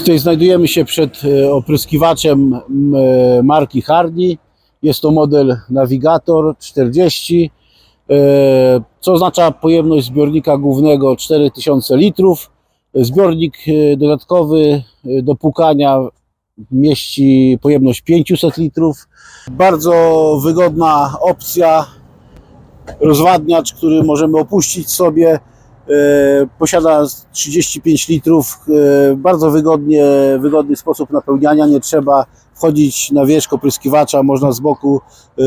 Tutaj znajdujemy się przed e, opryskiwaczem e, marki Hardy. Jest to model Navigator 40, e, co oznacza pojemność zbiornika głównego 4000 litrów. Zbiornik dodatkowy do płukania mieści pojemność 500 litrów. Bardzo wygodna opcja, rozwadniacz, który możemy opuścić sobie. E, Posiada 35 litrów, e, bardzo wygodnie, wygodny sposób napełniania, nie trzeba wchodzić na wierzch opryskiwacza, można z boku e,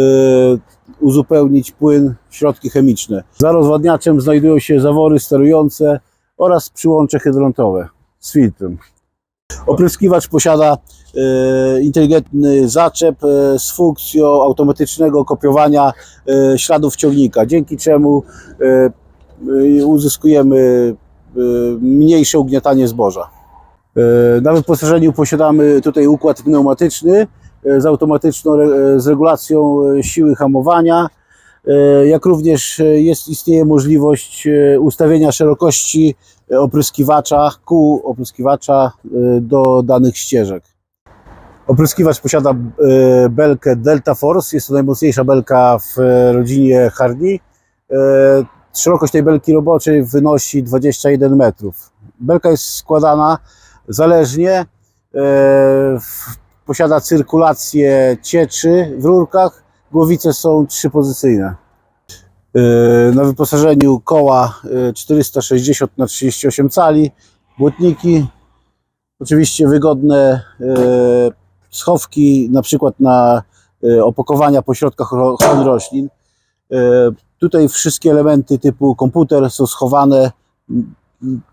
uzupełnić płyn, środki chemiczne. Za rozwadniaczem znajdują się zawory sterujące oraz przyłącze hydrantowe z filtrem. Opryskiwacz posiada inteligentny zaczep z funkcją automatycznego kopiowania śladów ciągnika, dzięki czemu uzyskujemy e, mniejsze ugniatanie zboża. E, Na wyposażeniu posiadamy tutaj układ pneumatyczny e, z automatyczną z regulacją siły hamowania, jak również jest, istnieje możliwość ustawienia szerokości opryskiwacza, kół opryskiwacza do danych ścieżek. Opryskiwacz posiada belkę Delta Force, jest to najmocniejsza belka w rodzinie Hardy. E, Szerokość tej belki roboczej wynosi 21 metrów. Belka jest składana zależnie, e, posiada cyrkulację cieczy w rurkach, głowice są trzypozycyjne. E, Na wyposażeniu koła e, 460 na 38 cali, błotniki, oczywiście wygodne e, schowki, na przykład na e, opakowania po środkach ro- ochrony roślin. Tutaj wszystkie elementy typu komputer są schowane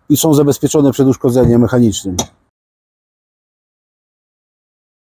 i są zabezpieczone przed uszkodzeniem mechanicznym.